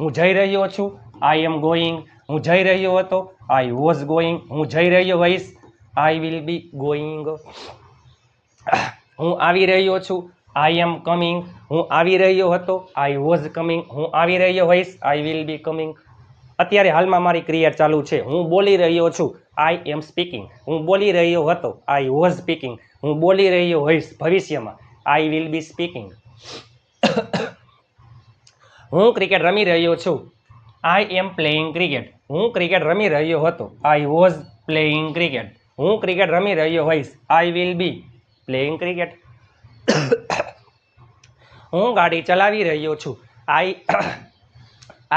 હું જઈ રહ્યો છું. આઈ એમ ગોઈંગ હું જઈ રહ્યો હતો. આઈ વોઝ ગોઈંગ હું જઈ રહ્યો હોઈશ. આઈ વિલ બી ગોઈંગ હું આવી રહ્યો છું. આઈ એમ કમિંગ હું આવી રહ્યો હતો. આઈ વોઝ કમિંગ હું આવી રહ્યો હોઈશ. આઈ વિલ બી કમિંગ અત્યારે હાલમાં મારી ક્રિયા ચાલુ છે. હું બોલી રહ્યો છું. આઈ એમ સ્પીકિંગ હું બોલી રહ્યો હતો. આઈ વોઝ સ્પીકિંગ હું બોલી રહ્યો હોઈશ ભવિષ્યમાં. આઈ વિલ બી સ્પીકિંગ હું ક્રિકેટ રમી રહ્યો છું. આઈ એમ પ્લેઇંગ ક્રિકેટ હું ક્રિકેટ રમી રહ્યો હતો. આઈ વોઝ પ્લેઇંગ ક્રિકેટ હું ક્રિકેટ રમી રહ્યો હોઈશ. I will be playing cricket હું ગાડી ચલાવી રહ્યો છું. આઈ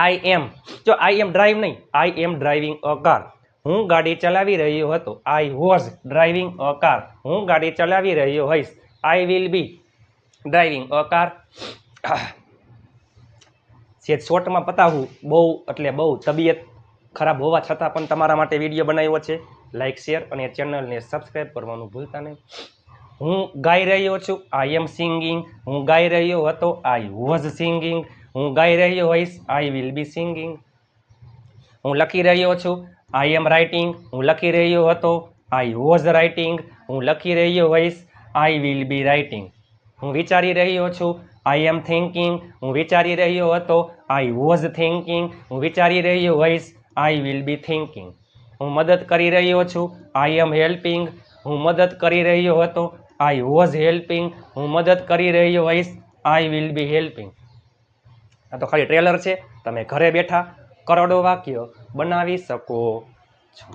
આઈ એમ જો આઈ એમ ડ્રાઈવ નહીં આઈ એમ ડ્રાઇવિંગ અ કાર હું ગાડી ચલાવી રહ્યો હતો. I was driving a car હું ગાડી ચલાવી રહ્યો હોઈશ. I will be driving a car જે શોર્ટમાં પતાવવું બહુ એટલે બહુ તબિયત ખરાબ હોવા છતાં પણ તમારા માટે વીડિયો બનાવ્યો છે. લાઇક શેર અને ચેનલને સબસ્ક્રાઈબ કરવાનું ભૂલતા નહીં. હું ગાઈ રહ્યો છું. આઈ એમ સિંગિંગ હું ગાઈ રહ્યો હતો. આઈ વોઝ સિંગિંગ હું ગાઈ રહ્યો હોઈશ. આઈ વિલ બી સિંગિંગ હું લખી રહ્યો છું. આઈ એમ રાઇટિંગ હું લખી રહ્યો હતો. આઈ વોઝ રાઇટિંગ હું લખી રહ્યો હોઈશ. આઈ વિલ બી રાઇટિંગ હું વિચારી રહ્યો છું આઈ એમ થિંકિંગ હું વિચારી રહ્યો હતો આઈ વોઝ થિંકિંગ હું વિચારી રહ્યો હોઈશ આઈ વિલ બી થિંકિંગ હું મદદ કરી રહ્યો છું આઈ એમ હેલ્પિંગ હું મદદ કરી રહ્યો હતો આઈ વોઝ હેલ્પિંગ હું મદદ કરી રહ્યો હોઈશ આઈ વિલ બી હેલ્પિંગ આ તો ખાલી ટ્રેલર છે. તમે ઘરે બેઠા કરોડો વાક્યો બનાવી શકો છો.